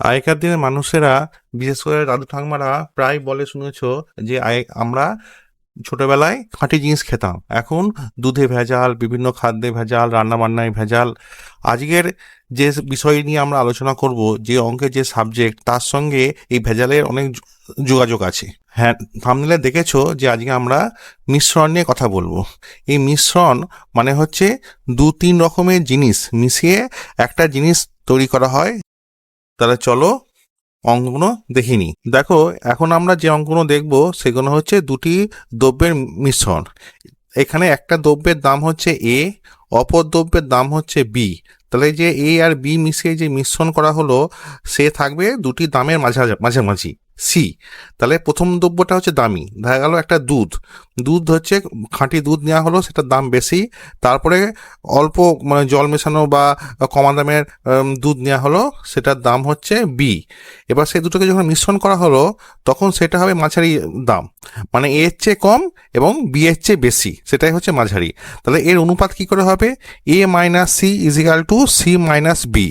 আগেকার দিনের মানুষেরা, বিশেষ করে দাদু ঠাকুমারা প্রায় বলে শুনেছ যে আমরা ছোটবেলায় খাঁটি জিনিস খেতাম। এখন দুধে ভেজাল, বিভিন্ন খাদ্যে ভেজাল রান্না বান্নায় ভেজাল। আজকের যে বিষয় নিয়ে আমরা আলোচনা করব, যে অঙ্কের যে সাবজেক্ট তার সঙ্গে এই ভেজালের অনেক যোগাযোগ আছে। হ্যাঁ থামনেলে দেখেছ যে আজকে আমরা মিশ্রণ নিয়ে কথা বলব। এই মিশ্রণ মানে হচ্ছে দু তিন রকমের জিনিস মিশিয়ে একটা জিনিস তৈরি করা হয়। তাহলে চলো অঙ্কগুলো দেখিনি দেখো, এখন আমরা যে অঙ্কগুলো দেখব, সেগুলো হচ্ছে দুটি দ্রব্যের মিশ্রণ। এখানে একটা দ্রব্যের দাম হচ্ছে এ অপর দ্রব্যের দাম হচ্ছে বি তাহলে যে এ আর বি মিশিয়ে যে মিশ্রণ করা হলো, সে থাকবে দুটি দামের মাঝা- মাঝামাঝি। সি তাহলে প্রথম দ্রব্যটা হচ্ছে দামি। দেখা গেল একটা দুধ। দুধ হচ্ছে, খাঁটি দুধ নেওয়া হলো সেটার দাম বেশি। তারপরে অল্প মানে জল মেশানো বা কমা দামের দুধ নেওয়া হলো, সেটার দাম হচ্ছে বি এবার সেই দুটোকে যখন মিশ্রণ করা হলো, তখন সেটা হবে মাঝারি দাম। মানে এর চেয়ে কম এবং বি এর চেয়ে বেশি। সেটাই হচ্ছে মাঝারি। তাহলে এর অনুপাত কি করে হবে? A minus C equal to C minus B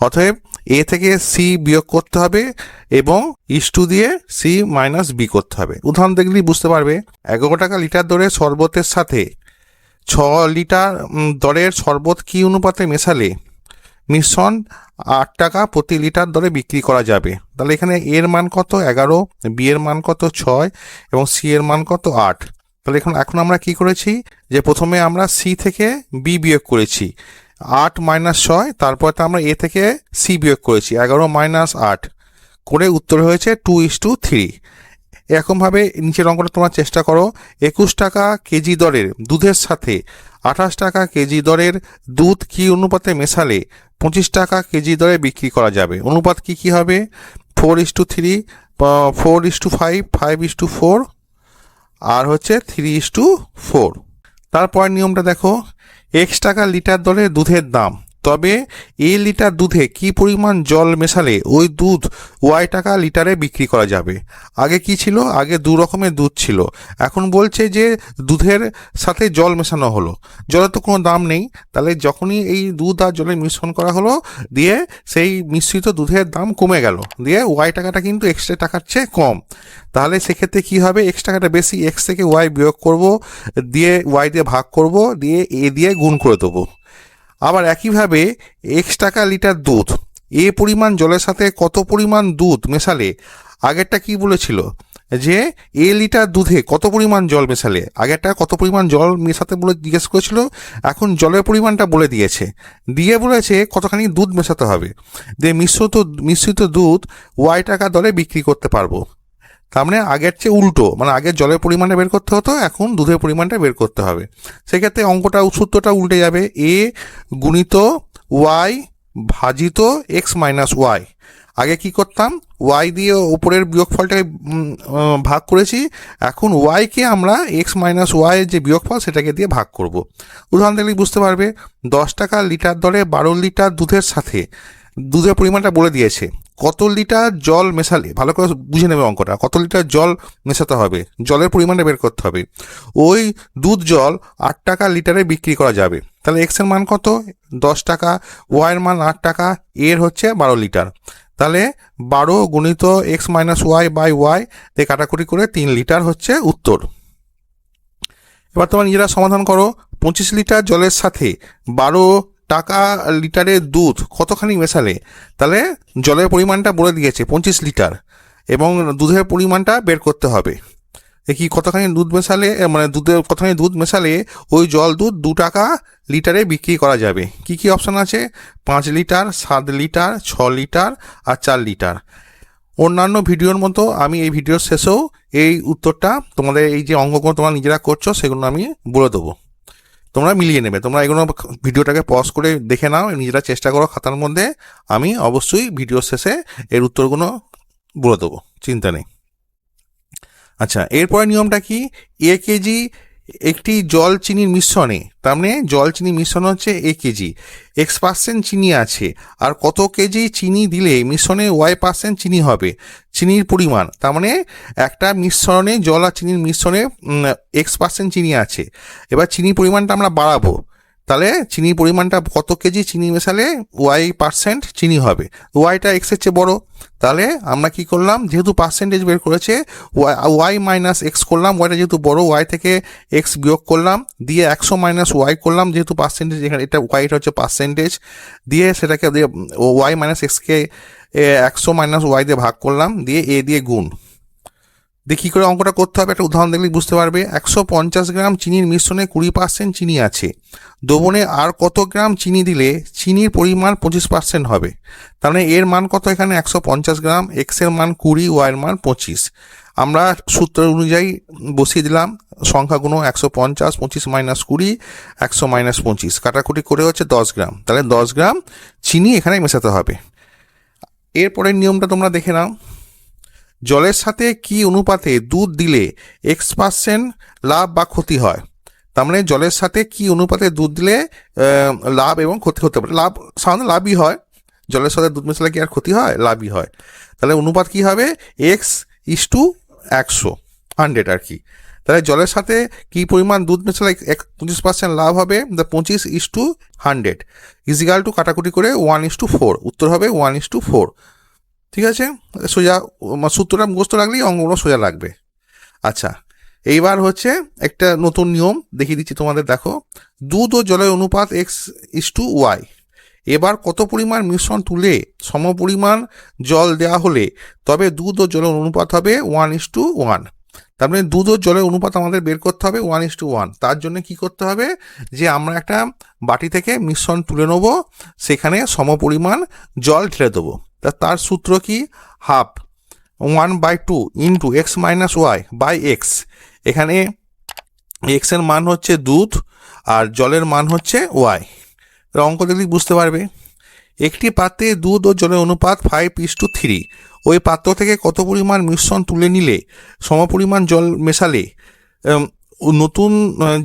অতএব এ থেকে সি বিয়োগ করতে হবে এবং ইস টু দিয়ে সি মাইনাস বি করতে হবে। উদাহরণ দেখলেই বুঝতে পারবে, এগারো টাকা লিটার দরে শরবতের সাথে ছ লিটার দরের শরবত কি অনুপাতে মেশালে? মিশ্রণ আট টাকা প্রতি লিটার দরে বিক্রি করা যাবে। তাহলে এখানে এর মান কত? এগারো, বি এর মান কত? ছয় এবং সি এর মান কত? আট। তাহলে এখন এখন আমরা কি করেছি? যে প্রথমে আমরা সি থেকে বি বিয়োগ করেছি। আট মাইনাস ছয়, তারপর তো আমরা এ থেকে সি বিয়োগ করেছি, এগারো মাইনাস আট। করে উত্তর হয়েছে টু ইস টু থ্রি। এরকমভাবে নিচের অঙ্কটা তোমরা চেষ্টা করো। একুশ টাকা কেজি দরের দুধের সাথে আঠাশ টাকা কেজি দরের দুধ কি অনুপাতে মেশালে পঁচিশ টাকা কেজি দরে বিক্রি করা যাবে? অনুপাত কি কি হবে? Four is to three four is to five five is to four, আর হচ্ছে থ্রি ইস টু ফোর। তারপর নিয়মটা দেখো। এক্স টাকা লিটার দরে দুধের দাম। তবে এ লিটার দুধে কি পরিমাণ জল মেশালে ওই দুধ ওয়াই টাকা লিটারে বিক্রি করা যাবে? আগে কি ছিল? আগে দু রকমের দুধ ছিল। এখন বলছে যে দুধের সাথে জল মেশানো হলো। জলের তো কোনো দাম নেই। তাহলে যখনই এই দুধ আর জলের মিশ্রণ করা হলো, দিয়ে সেই মিশ্রিত দুধের দাম কমে গেল। দিয়ে ওয়াই টাকাটা কিন্তু এক্সট্রা টাকার চেয়ে কম। তাহলে সেক্ষেত্রে কি হবে? এক্স টাকাটা বেশি এক্স থেকে ওয়াই বিয়োগ করব, দিয়ে ওয়াই দিয়ে ভাগ করব, দিয়ে এ দিয়ে গুণ করে দেবো। আবার একইভাবে এক্স টাকা লিটার দুধ। এ পরিমাণ জলের সাথে কত পরিমাণ দুধ মেশালে? আগেরটা কি বলেছিল? যে এ লিটার দুধে কত পরিমাণ জল মেশালে? আগেরটা কত পরিমাণ জল মেশাতে বলে জিজ্ঞেস করেছিল, এখন জলের পরিমাণটা বলে দিয়েছে। দিয়ে বলেছে কতখানি দুধ মেশাতে হবে। দিয়ে মিশ্রিত মিশ্রিত দুধ ওয়াই টাকা দরে বিক্রি করতে পারব। তার মানে আগের চেয়ে উল্টো মানে আগের জলের পরিমাণটা বের করতে হতো, এখন দুধের পরিমাণটা বের করতে হবে। সেক্ষেত্রে অঙ্কটা, সূত্রটা উল্টে যাবে এ গুণিত ওয়াই ভাজিত এক্স মাইনাস ওয়াই আগে কি করতাম? ওয়াই দিয়ে উপরের বিয়োগফলটাকে ভাগ করেছি। এখন ওয়াইকে আমরা এক্স মাইনাস ওয়াইয়ের যে বিয়োগফল, সেটাকে দিয়ে ভাগ করব। উদাহরণ দেখলেই বুঝতে পারবে, দশ টাকা লিটার দরে বারো লিটার দুধের সাথে, দুধের পরিমাণটা বলে দিয়েছে। কত লিটার জল মেশালে, ভালো করে বুঝে নেবে অঙ্কটা, কত লিটার জল মেশাতে হবে, জলের পরিমাণটা বের করতে হবে। ওই দুধ জল আট টাকা লিটারে বিক্রি করা যাবে। তাহলে এক্সের মান কত? দশ টাকা ওয়াইয়ের মান আট টাকা, এর হচ্ছে বারো লিটার। তাহলে বারো গুণিত X minus Y by Y দিয়ে কাটাকুটি করে তিন লিটার হচ্ছে উত্তর। এবার তোমার নিজেরা সমাধান করো, পঁচিশ লিটার জলের সাথে বারো টাকা লিটারে দুধ কতখানি মেশালে? তাহলে জলের পরিমাণটা বলে দিয়েছে, পঁচিশ লিটার। এবং দুধের পরিমাণটা বের করতে হবে। কি কতখানি দুধ মেশালে মানে দুধের কতখানি দুধ মেশালে ওই জল দুধ দু টাকা লিটারে বিক্রি করা যাবে। কি কি অপশান আছে? পাঁচ লিটার, সাত লিটার, ছ লিটার আর চার লিটার। অন্যান্য ভিডিওর মতো আমি এই ভিডিওর শেষেও এই উত্তরটা তোমাদের এই যে অঙ্কগুলো তোমরা নিজেরা করছ, সেগুলো আমি বলে দেবো। তোমরা মিলিয়ে নেবে। তোমরা এগুলো ভিডিওটাকে পজ করে দেখে নাও, নিজেরা চেষ্টা করো খাতার মধ্যে। আমি অবশ্যই ভিডিও শেষে এর উত্তরগুলো বলে দেবো, চিন্তা নেই। আচ্ছা এরপরে নিয়মটা কি? এ কেজি একটি জল চিনির মিশ্রণে, তার মানে জল চিনি মিশ্রণ হচ্ছে এ কেজি এক্স পার্সেন্ট চিনি আছে, আর কত কেজি চিনি দিলে মিশ্রণে ওয়াই পার্সেন্ট চিনি হবে? চিনির পরিমাণ, তার মানে একটা মিশ্রণে জল আর চিনির মিশ্রণে এক্স পার্সেন্ট চিনি আছে। এবার চিনির পরিমাণটা আমরা বাড়াবো। তাহলে চিনির পরিমাণটা কত কেজি চিনি মেশালে ওয়াই পার্সেন্ট চিনি হবে? ওয়াইটা এক্সের চেয়ে বড়। তাহলে আমরা কি করলাম? যেহেতু পার্সেন্টেজ বের করেছে, ওয়াই ওয়াই মাইনাস এক্স করলাম, ওয়াইটা যেহেতু বড়, ওয়াই থেকে এক্স বিয়োগ করলাম, দিয়ে একশো মাইনাস ওয়াই করলাম, যেহেতু পার্সেন্টেজ এখানে, এটা ওয়াইটা হচ্ছে পার্সেন্টেজ দিয়ে সেটাকে দিয়ে, ওয়াই মাইনাস এক্সকে একশো মাইনাস ওয়াই দিয়ে ভাগ করলাম, দিয়ে এ দিয়ে গুণ। কী করে অঙ্কটা করতে হবে, একটা উদাহরণ দেখলে বুঝতে পারবে। একশো পঞ্চাশ গ্রাম চিনির মিশ্রণে কুড়ি পার্সেন্ট চিনি আছে। দ্রবণে আর কত গ্রাম চিনি দিলে চিনির পরিমাণ পঁচিশ পার্সেন্ট হবে? তার মানে এর মান কত এখানে? একশো পঞ্চাশ গ্রাম এক্সের মান কুড়ি ওয়াইয়ের মান পঁচিশ। আমরা সূত্র অনুযায়ী বসিয়ে দিলাম সংখ্যাগুলো একশো পঞ্চাশ, পঁচিশ মাইনাস কুড়ি, একশো মাইনাস পঁচিশ। কাটাকুটি করে হচ্ছে দশ গ্রাম। তাহলে দশ গ্রাম চিনি এখানে মেশাতে হবে। এরপরের নিয়মটা তোমরা দেখে নাও। জলের সাথে কি অনুপাতে দুধ দিলে এক্স পার্সেন্ট লাভ বা ক্ষতি হয়? তার মানে জলের সাথে কি অনুপাতে দুধ দিলে লাভ এবং ক্ষতি হতে পারে? লাভ, সাধারণত লাভই হয়। জলের সাথে দুধ মেশালে কি আর ক্ষতি হয়? লাভই হয়। তাহলে অনুপাত কি হবে? এক্স ইস টু একশো হান্ড্রেড আর কি। তাহলে জলের সাথে কি পরিমাণ দুধ মেশালে এক পঁচিশ পার্সেন্ট লাভ হবে? দ্য পঁচিশ is two hundred is equal to কাটাকুটি করে ওয়ান ইস টু ফোর উত্তর হবে ওয়ান ইস টু ফোর ঠিক আছে? সোজা সূত্রটা মুখস্থ রাখলেই অঙ্কগুলো সোজা লাগবে। আচ্ছা এইবার হচ্ছে একটা নতুন নিয়ম দেখিয়ে দিচ্ছি তোমাদের, দেখো। দুধ ও জলের অনুপাত এক্স ইস টু ওয়াই এবার কত পরিমাণ মিশ্রণ তুলে সম পরিমাণ জল দেওয়া হলে তবে দুধ ও জলের অনুপাত হবে ওয়ান ইস টু ওয়ান তার মানে দুধ ও জলের অনুপাত আমাদের বের করতে হবে ওয়ান ইস টু ওয়ান তার জন্য কি করতে হবে? যে আমরা একটা বাটি থেকে মিশ্রণ তুলে নেব, সেখানে সম পরিমাণ জল ঢেলে দেবো। তা তার সূত্র কি? Half one by two into x minus y by x. এখানে এক্সের মান হচ্ছে দুধ আর জলের মান হচ্ছে ওয়াই। অঙ্ক দেখলে বুঝতে পারবে। একটি পাত্রে দুধ ও জলের অনুপাত ফাইভ ইস টু থ্রি ওই পাত্র থেকে কত পরিমাণ মিশ্রণ তুলে নিলে সমপরিমাণ জল মেশালে নতুন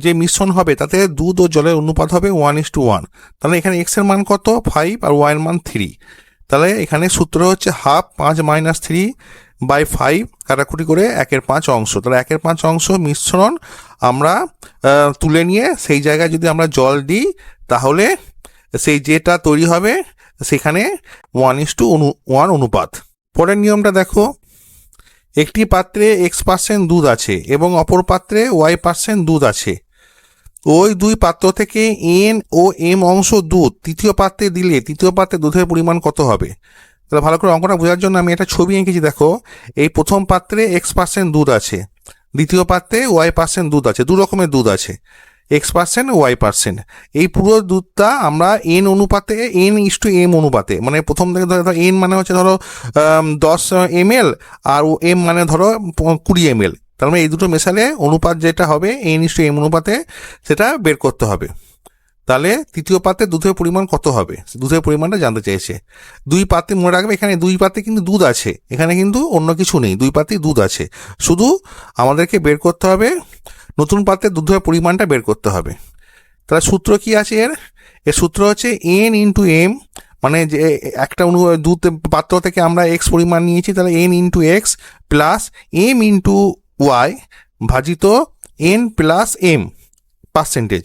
যে মিশ্রণ হবে তাতে দুধ ও জলের অনুপাত হবে ওয়ান ইস টু ওয়ান তাহলে এখানে এক্সের মান কত? ফাইভ আর ওয়াইয়ের মান থ্রি তাহলে এখানে সূত্র হচ্ছে হাফ পাঁচ মাইনাস থ্রি বাই ফাইভ কাটাকুটি করে একের পাঁচ অংশ। তাহলে একের পাঁচ অংশ মিশ্রণ আমরা তুলে নিয়ে সেই জায়গায় যদি আমরা জল দিই, তাহলে সেই যেটা তৈরি হবে সেখানে ওয়ান ইস টু অনু ওয়ান অনুপাত। পরের নিয়মটা দেখো। একটি পাত্রে এক্স পার্সেন্ট দুধ আছে এবং অপর পাত্রে ওয়াই পার্সেন্ট দুধ আছে। ওই দুই পাত্র থেকে এন ও এম অংশ দুধ তৃতীয় পাত্রে দিলে তৃতীয় পাত্রে দুধের পরিমাণ কত হবে? তাহলে ভালো করে অঙ্কটা বোঝার জন্য আমি একটা ছবি এঁকেছি, দেখো। এই প্রথম পাত্রে এক্স পার্সেন্ট দুধ আছে, দ্বিতীয় পাত্রে ওয়াই পার্সেন্ট দুধ আছে, দু রকমের দুধ আছে এক্স পার্সেন্ট ওয়াই পার্সেন্ট এই পুরো দুধটা আমরা এন অনুপাতে এন ইস টু এম অনুপাতে মানে প্রথম থেকে ধরো এন মানে হচ্ছে ধরো দশ এম এল আর এম মানে ধরো কুড়ি এম এল। তার মানে এই দুটো মেশালে অনুপাত যেটা হবে ইস টু এম অনুপাতে সেটা বের করতে হবে। তাহলে তৃতীয় পাতে দুধের পরিমাণ কত হবে? দুধের পরিমাণটা জানতে চেয়েছে। দুই পাতে মনে রাখবে, এখানে দুই পাতে কিন্তু দুধ আছে, এখানে কিন্তু অন্য কিছু নেই, দুই পাত্রে দুধ আছে। শুধু আমাদেরকে বের করতে হবে, নতুন পাত্রে দুধের পরিমাণটা বের করতে হবে। তাহলে সূত্র কি আছে এর? এর সূত্র হচ্ছে এন ইন্টু এম মানে যে একটা অনু, দুধ পাত্র থেকে আমরা এক্স পরিমাণ নিয়েছি, তাহলে n into x plus m into y ভাজিত এন প্লাস এম পার্সেন্টেজ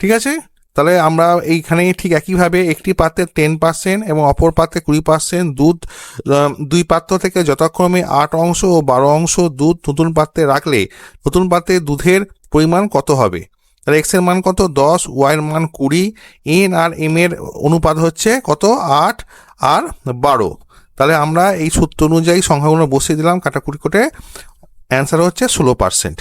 ঠিক আছে? তাহলে আমরা এইখানে ঠিক একইভাবে একটি পাত্রে টেন পার্সেন্ট এবং অপর পাত্রে কুড়ি পার্সেন্ট দুধ দুই পাত্র থেকে যথাক্রমে আট অংশ ও বারো অংশ দুধ নতুন পাত্রে রাখলে নতুন পাত্রে দুধের পরিমাণ কত হবে? তাহলে এক্সের মান কত? দশ ওয়াইয়ের মান কুড়ি এন আর এম এর অনুপাত হচ্ছে কত? আট আর বারো। তাহলে আমরা এই সূত্র অনুযায়ী সংখ্যাগুলো বসিয়ে দিলাম, কাটাকুটি করে। অ্যান্সার হচ্ছে ষোলো পার্সেন্ট।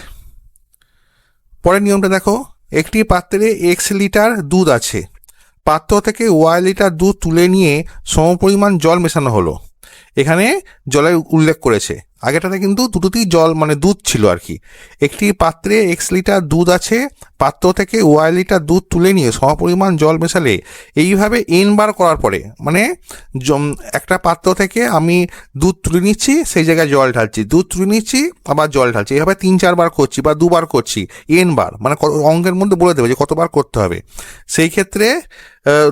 পরের নিয়মটা দেখো, একটি পাত্রে এক্স লিটার দুধ আছে। পাত্র থেকে ওয়াই লিটার দুধ তুলে নিয়ে সমপরিমাণ জল মেশানো হলো। এখানে জলের উল্লেখ করেছে। আগেটাতে কিন্তু দুটোতেই জল মানে দুধ ছিল আর কি। একটি পাত্রে এক্স লিটার দুধ আছে, পাত্র থেকে ওয়াই লিটার দুধ তুলে নিয়ে সমপরিমাণ জল মেশালে এইভাবে এন বার করার পরে মানে একটা পাত্র থেকে আমি দুধ তুলে নিচ্ছি, সেই জায়গায় জল ঢালছি। দুধ তুলে নিচ্ছি, আবার জল ঢালছি। এইভাবে তিন চারবার করছি বা দুবার করছি এন বার মানে অঙ্কের মধ্যে বলে দেবে যে কতবার করতে হবে। সেই ক্ষেত্রে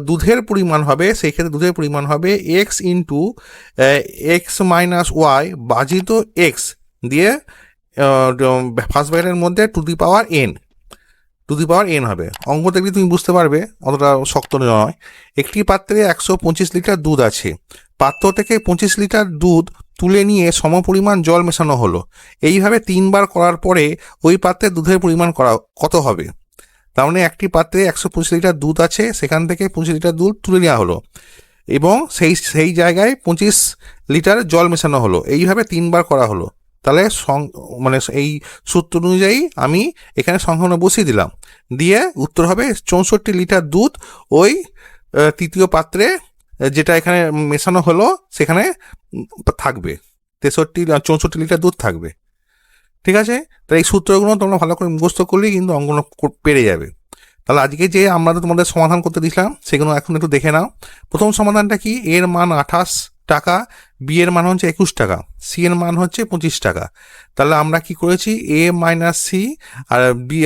দুধের পরিমাণ হবে, সেই ক্ষেত্রে দুধের পরিমাণ হবে x into x minus y বাজিত এক্স দিয়ে ফার্স্ট ব্র্যাকেটের মধ্যে to the power n to the power n হবে। অঙ্ক দেখলে তুমি বুঝতে পারবে, অতটা শক্ত নয়। একটি পাত্রে একশো পঁচিশ লিটার দুধ আছে। পাত্র থেকে পঁচিশ লিটার দুধ তুলে নিয়ে সমপরিমাণ জল মেশানো হলো। এইভাবে তিনবার করার পরে ওই পাত্রে দুধের পরিমাণ করা, কত হবে? তার মানে একটি পাত্রে একশো পঁচিশ লিটার দুধ আছে, সেখান থেকে পঁচিশ লিটার দুধ তুলে নেওয়া হলো। এবং সেই সেই জায়গায় পঁচিশ লিটার জল মেশানো হলো। এইভাবে তিনবার করা হলো। তাহলে মানে এই সূত্র অনুযায়ী আমি এখানে সংখ্যাগুলো বসিয়ে দিলাম। দিয়ে উত্তর হবে চৌষট্টি লিটার দুধ ওই তৃতীয় পাত্রে, যেটা এখানে মেশানো হলো, সেখানে থাকবে। তেষট্টি, চৌষট্টি লিটার দুধ থাকবে। ঠিক আছে? তাহলে এই সূত্রগুলো তোমরা ভালো করে মুখস্থ করলেই কিন্তু অঙ্কগুলো পেরে যাবে। তাহলে আজকে যে আমরা তোমাদের সমাধান করতে দিয়েছিলাম সেগুলো এখন একটু দেখে নাও। প্রথম সমাধানটা কি? এর মান আঠাশ টাকা বি এর মান হচ্ছে একুশ টাকা সি এর মান হচ্ছে পঁচিশ টাকা। তাহলে আমরা কি করেছি? এ মাইনাস সি আর বি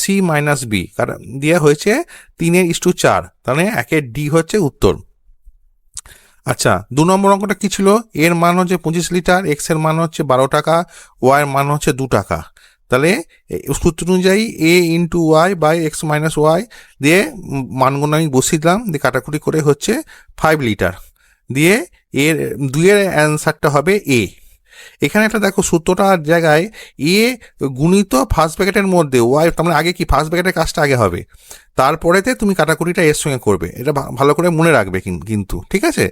সি মাইনাস বি কারণ দিয়ে হয়েছে তিনের ইস টু চার, তাহলে একের ডি হচ্ছে উত্তর। আচ্ছা দু নম্বর অঙ্কটা কি ছিল? এর মান হচ্ছে পঁচিশ লিটার এক্সের মান হচ্ছে বারো টাকা ওয়াইয়ের মান হচ্ছে দু টাকা। তাহলে সূত্র অনুযায়ী a into y by x minus y দিয়ে মানগুলো আমি বসিয়ে দিলাম, দিয়ে কাটাকুটি করে হচ্ছে ফাইভ লিটার দিয়ে এর, দুইয়ের অ্যান্সারটা হবে এ এখানে একটা দেখো সূত্রটার জায়গায় এ গুণিত ফার্স্ট ব্র্যাকেটের মধ্যে ওয়াই, তার মানে আগে কি ফার্স্ট ব্র্যাকেটের কাজটা আগে হবে। তারপরেতে তুমি কাটাকুটিটা এর সঙ্গে করবে। এটা ভালো করে মনে রাখবে কিন- কিন্তু, ঠিক আছে?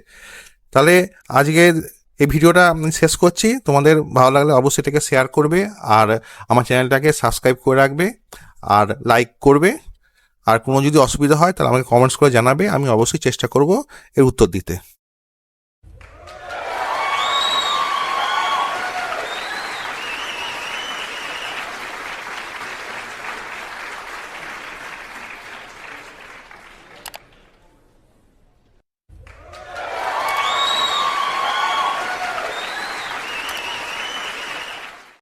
তাহলে আজকের এই ভিডিওটা আমি শেষ করছি। তোমাদের ভালো লাগলে অবশ্যই এটাকে শেয়ার করবে আর আমার চ্যানেলটাকে সাবস্ক্রাইব করে রাখবে আর লাইক করবে। আর কোনো যদি অসুবিধা হয় তাহলে আমাকে কমেন্টস করে জানাবে। আমি অবশ্যই চেষ্টা করব এর উত্তর দিতে।